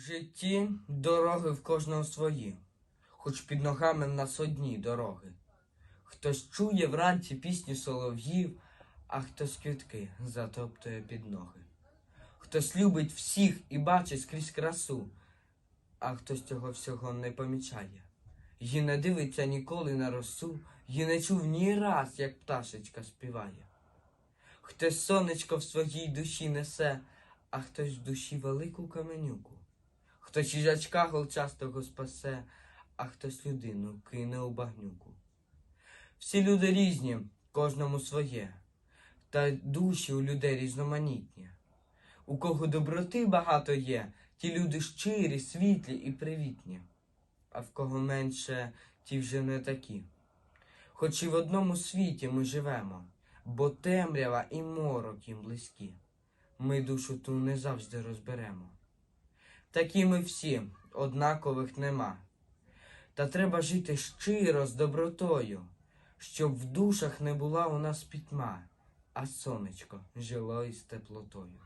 житті дороги в кожного свої, хоч під ногами в нас одні дороги. Хтось чує вранці пісні солов'їв, а хтось квітки затоптує під ноги. Хтось любить всіх і бачить скрізь красу, а хтось цього всього не помічає. Й не дивиться ніколи на росу, й не чув ні раз, як пташечка співає. Хтось сонечко в своїй душі несе, а хтось в душі велику каменюку. Хтось їжачка голчастого спасе, а хтось людину кине у багнюку. Всі люди різні, кожному своє, та душі у людей різноманітні. У кого доброти багато є, ті люди щирі, світлі і привітні, а в кого менше, ті вже не такі. Хоч і в одному світі ми живемо, бо темрява і морок їм близькі. Ми душу ту не завжди розберемо. Такі ми всі, однакових нема. Та треба жити щиро з добротою, щоб в душах не була у нас пітьма, а сонечко жило із теплотою.